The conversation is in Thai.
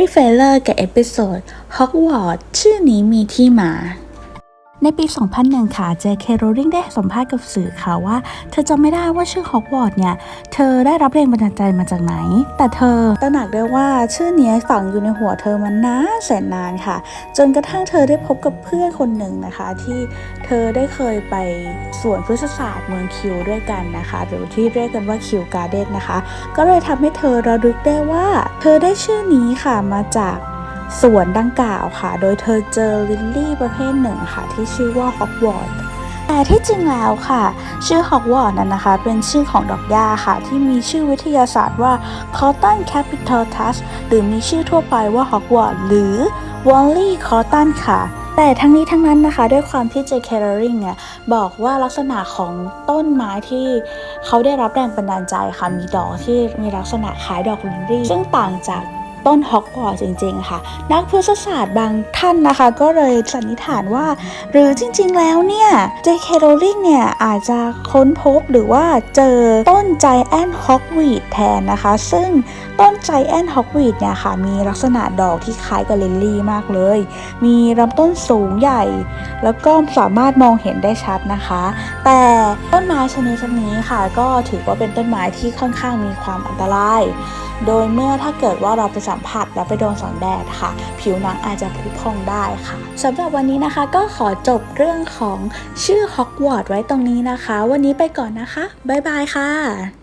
Storyteller กับเอพิโซด Hogwarts ชื่อนี้มีที่มา ในปี 2001 ค่ะ J.K. Rowling ได้สัมภาษณ์กับสื่อค่ะว่า เธอจำไม่ได้ว่าชื่อ Hogwarts เนี่ย เธอได้รับแรงบันดาลใจมาจากไหน แต่เธอตระหนักได้ว่าชื่อนี้ฝังอยู่ในหัวเธอมานานแสนนานค่ะ จนกระทั่งเธอได้พบกับเพื่อนคนหนึ่งนะคะ ที่เธอได้เคยไปสวนพฤกษศาสตร์เมืองคิวด้วยกันนะคะ หรือที่เรียกกันว่าคิวการ์เด้นนะคะ ก็เลยทำให้เธอระลึกได้ว่า เธอได้ชื่อนี้ค่ะมาจาก สวนดังกล่าวค่ะ โดยเธอเจอลิลลี่ประเภทหนึ่งค่ะ ที่ชื่อว่าฮอกวอตส์แต่ที่จริงแล้วค่ะ ชื่อฮอกวอตส์นั้นนะคะ เป็นชื่อของดอกหญ้าค่ะ ที่มีชื่อวิทยาศาสตร์ว่า Cotton Capitalus หรือมีชื่อทั่วไปว่าฮอกวอตส์หรือ w a l l y Cotton ค่ะแต่ทั้งนี้ทั้งนั้นนะคะด้วยความที่ J.K. Rowling เนี่ยบอกว่าลักษณะของต้นไม้ที่เขาได้รับแรงบันดาลใจค่ะ มีดอกที่มีลักษณะคล้ายดอกลิลลี่ ซึ่งต่างจาก ต้นฮอกวอตส์จริงๆค่ะ นักพฤกษศาสตร์บางท่านนะคะ ก็เลยสันนิษฐานว่า หรือจริงๆแล้วเนี่ย J.K. Rowling เนี่ยอาจจะค้นพบหรือว่าเจอต้นไจแอนฮอกวีดแทนนะคะ ซึ่งต้นไจแอนฮอกวีดเนี่ยค่ะ มีลักษณะดอกที่คล้ายกับลิลลี่มากเลย มีลำต้นสูงใหญ่ แล้วก็สามารถมองเห็นได้ชัดนะคะ แต่ต้นไม้ชนิดนี้ค่ะ ก็ถือว่าเป็นต้นไม้ที่ค่อนข้างมีความอันตราย โดยเมื่อถ้าเกิดว่าเราไปสัมผัสแล้วไปโดนแสงแดดค่ะ ผิวหนังอาจจะพุพองได้ค่ะสำหรับวันนี้นะคะก็ขอจบเรื่องของชื่อฮอกวอตส์ไว้ตรงนี้นะคะ วันนี้ไปก่อนนะคะ บ๊ายบายค่ะ